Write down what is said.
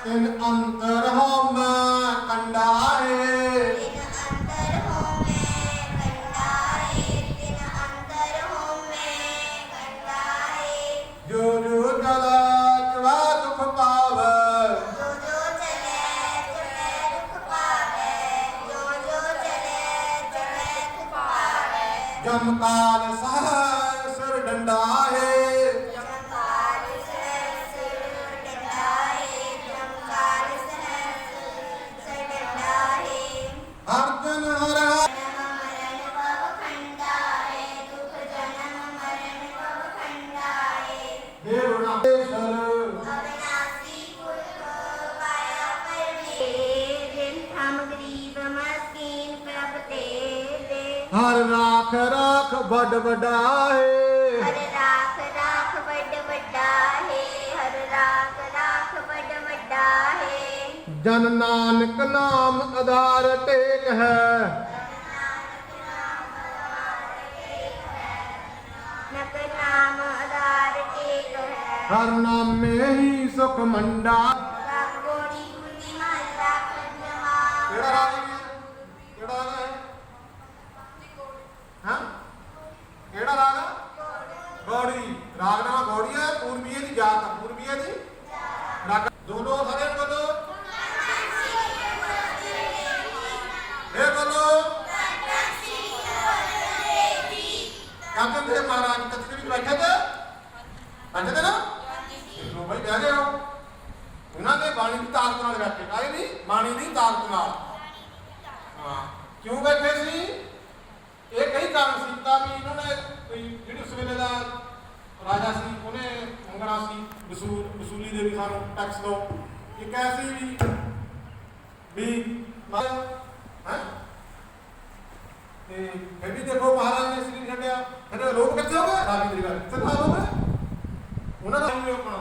ਅੰਤਰ ਹਉਮੈ ਕੰਡਾਏ ਤਿਨ ਅੰਤਰ ਹੋਮੈ ਕੰਡਾਏ ਤਿਨ ਅੰਤਰ ਹੋਮੈ ਕੰਡਾਏ ਜੋ ਜੋ ਚਲੈ ਚਵਾ ਦੁਖ ਪਾਵੈ। ਜੋ ਜੋ ਚਲੇ ਚਲੇ ਦੁਖ ਪਾਵੇ ਜੋ ਜੋ ਚਲੇ ਚਲੇ ਹਰ ਰਾਖ ਰਾਖ ਵੱਡ ਵਡਾਏ ਹਰ ਰਾਖ ਰਾਖ ਵੱਡ ਹਰ ਰਾਖ ਰਾਖ ਵੱਡ ਜਨ ਨਾਨਕ ਨਾਮ ਆਧਾਰ ਟੇਕ ਹੈ। ਹਰ ਨਾਮੇ ਹੀ ਸੁਖ ਮੰਡਾ। ਕਿਹੜਾ ਕਿਹੜਾ ਹੈ ਹਾਂ? ਕਿਹੜਾ ਰਾਗ ਹੈ ਗੌੜੀ। ਰਾਗ ਨਾਮ ਗੌੜੀ ਹੈ ਪੂਰਬੀਏ ਦੀ ਜਾਤ ਹੈ ਪੂਰਬੀਏ ਦੀ ਰਾਗ ਦੋਨੋਂ ਸਾਰੇ ਬੋਲੋ। ਇਹ ਬੋਲੋ। ਕਾਕਨ ਦੇ ਮਹਾਰਾਜ ਕਥਕ ਵਿੱਚ ਬੈਠੇ ਤੇ। ਬੈਠੇ ਤੇ ਨਾ? ਲੋ ਭਾਈ ਬਹਿ ਗਏ ਹੋ ਉਹਨਾਂ ਦੇ ਬਾਣੀ ਦੀ ਤਾਕਤ ਨਾਲ ਬੈਠੇ। ਕਾਹਦੀ ਨਹੀਂ, ਬਾਣੀ ਦੀ ਤਾਕਤ ਨਾਲ। ਹਾਂ। ਕਿਉਂ ਬੈਠੇ ਸੀ ਇਹ ਕਈ ਕਾਰਨ ਸੀ ਤਾਂ ਵੀ ਇਹਨਾਂ ਨੇ ਕੋਈ ਜਿਹੜੀ ਉਸ ਵੇਲੇ ਦਾ ਰਾਜਾ ਸੀ ਉਹਨੇ ਮੰਗਣਾ ਸੀ ਵਸੂਲ ਵਸੂਲੀ ਦੇ ਵੀ ਸਾਨੂੰ ਟੈਕਸ ਦੋ। ਇਹ ਕੈਸੀ ਵੀ ਵੀ ਹਾਂ? ਤੇ ਫਿਰ ਵੀ ਦੇਖੋ ਮਹਾਰਾਜ ਨੇ ਸ੍ਰੀ ਛੱਡਿਆ। ਫਿਰ ਲੋਕ ਕਿੱਥੇ ਹੋ ਗਏ? ਰਾਜੀ ਦੀ ਗੱਲ ਕਿੱਥੇ ਖਾ ਹੋ ਗਏ। ਉਹਨਾਂ ਦਾ ਆਪਣਾ